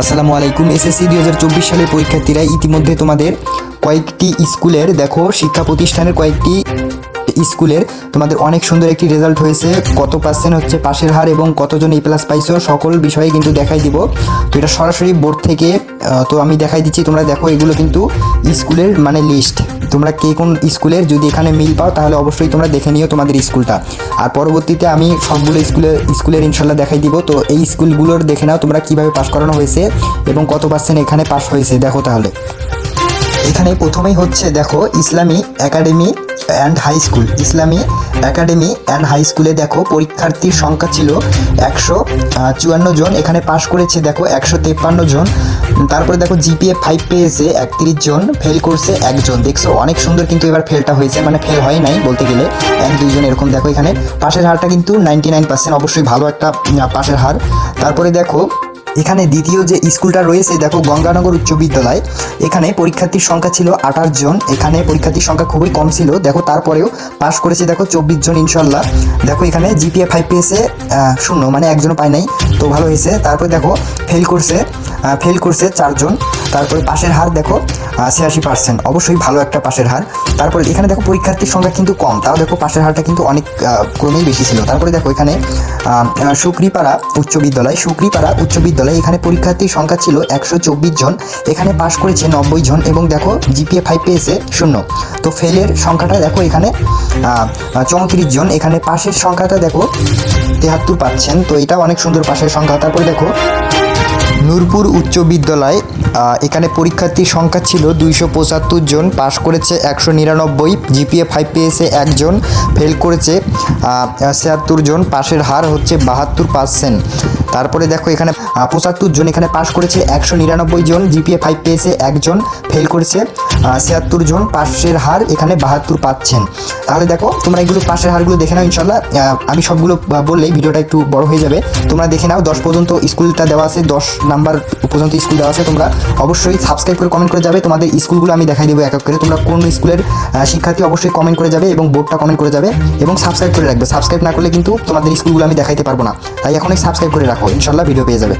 আসসালামু আলাইকুম। এসএসসি দুই হাজার চব্বিশ সালের পরীক্ষার্থীরা ইতিমধ্যে তোমাদের কয়েকটি স্কুলের, দেখো, শিক্ষা প্রতিষ্ঠানের কয়েকটি স্কুলের। তোমাদের অনেক সুন্দর একটি রেজাল্ট হয়েছে। কত পার্সেন্ট হচ্ছে পাশের হার এবং কতজন এ প্লাস পাইছো, সকল বিষয়ে কিন্তু দেখাই দিব। তো এটা সরাসরি বোর্ড থেকে তো আমি দেখাই দিচ্ছি, তোমরা দেখো এগুলো কিন্তু স্কুলের মানে লিস্ট তোমরা কে কোন স্কুলের, যদি এখানে মিল পাও, তাহলে অবশ্যই তোমরা দেখে নিও তোমাদের স্কুলটা। আর পরবর্তীতে আমি সবগুলো স্কুলের স্কুলের ইনশাল্লাহ দেখাই দিব। তো এই স্কুলগুলোর দেখে নাও তোমরা কীভাবে পাশ করানো হয়েছে এবং কত পার্সেন্ট এখানে পাশ হয়েছে। দেখো তাহলে। এখানে প্রথমেই হচ্ছে, দেখো, Islami academy and high school Islami academy and high স্কুলে দেখো, পরীক্ষার্থীর সংখ্যা ছিল একশো চুয়ান্ন জন। এখানে পাশ করেছে দেখো, একশো তেপ্পান্ন জন। তারপরে দেখো জিপিএ ফাইভ পেয়েছে একত্রিশ জন ফেল করছে একজন দেখছ, অনেক সুন্দর কিন্তু এবার ফেলটা হয়েছে মানে ফেল হয় নাই বলতে গেলে। এক দুইজন এরকম দেখো এখানে। পাশের হারটা কিন্তু নাইনটি নাইন পার্সেন্ট অবশ্যই ভালো একটা পাশের হার। তারপরে দেখো এখানে দ্বিতীয় যে স্কুলটা রয়েছে, দেখো গঙ্গানগর উচ্চ বিদ্যালয়, এখানে পরীক্ষার্থীর সংখ্যা ছিল আঠাশ জন। এখানে পরীক্ষার্থীর সংখ্যা খুবই কম ছিল। দেখো তারপরেও পাশ করেছে, দেখো চব্বিশ জন ইনশাল্লাহ। দেখো এখানে জিপিএ ফাইভ পেয়েছে শূন্য মানে একজনও পায় নাই। তো ভালো হয়েছে। তারপরে দেখো ফেল করছে। ফেল করছে চারজন। তারপরে পাশের হার দেখো ছিয়াশি পার্সেন্ট অবশ্যই ভালো একটা পাশের হার। তারপরে এখানে দেখো পরীক্ষার্থীর সংখ্যা কিন্তু কম। তাও দেখো পাশের হারটা কিন্তু অনেক ক্রমেই বেশি ছিল। তারপরে দেখো এখানে সুক্রিপাড়া উচ্চ বিদ্যালয়, সুক্রিপাড়া উচ্চ বিদ্যালয় এখানে পরীক্ষার্থীর সংখ্যা ছিল একশো চব্বিশ জন। এখানে পাশ করেছে নব্বই জন এবং দেখো জিপিএ ফাইভ পেয়েছে শূন্য। তো ফেলের সংখ্যাটা দেখো এখানে চৌত্রিশ জন। এখানে পাশের সংখ্যাটা দেখো তেহাত্তর পাচ্ছেন। তো এটা অনেক সুন্দর পাশের সংখ্যা। তারপরে দেখো নূরপুর উচ্চ বিদ্যালয় এখানে পরীক্ষার্থীর সংখ্যা ছিল দুইশো পঁচাত্তর জন, পাশ করেছে একশো নিরানব্বই, জিপিএ ফাইভ পেয়েছে একজন ফেল করেছে ছিয়াত্তর জন, পাশের হার হচ্ছে বাহাত্তর পার্সেন্ট তারপরে দেখো এখানে পঁচাত্তর জন এখানে পাশ করেছে, একশো নিরানব্বই জন জিপিএ ফাইভ পেয়েছে একজন ফেল করেছে ছিয়াত্তর জন, পাশের হার এখানে বাহাত্তর পাচ্ছেন। তাহলে দেখো, তোমরা এগুলো পাশের হারগুলো দেখে নাও ইনশাল্লাহ আমি সবগুলো বললেই ভিডিওটা একটু বড় হয়ে যাবে। তোমরা দেখে নাও, দশ পর্যন্ত স্কুলটা দেওয়া আছে, দশ নাম্বার পর্যন্ত স্কুল দেওয়া আছে তোমরা। অবশ্যই সাবস্ক্রাইব করে কমেন্ট করে যাবে, তোমাদের স্কুলগুলো আমি দেখাই দেবো এক এক করে। তোমরা কোন স্কুলের শিক্ষার্থী অবশ্যই কমেন্ট করে যাবে এবং বোর্ডটা কমেন্ট করে যাবে এবং সাবস্ক্রাইব করে রাখবে। সাবস্ক্রাইব না করলে কিন্তু তোমাদের স্কুলগুলো আমি দেখাইতে পারব না। তাই এখনই সাবস্ক্রাইব করে রাখো। ইনশাল্লাহ ভিডিও পেয়ে যাবে।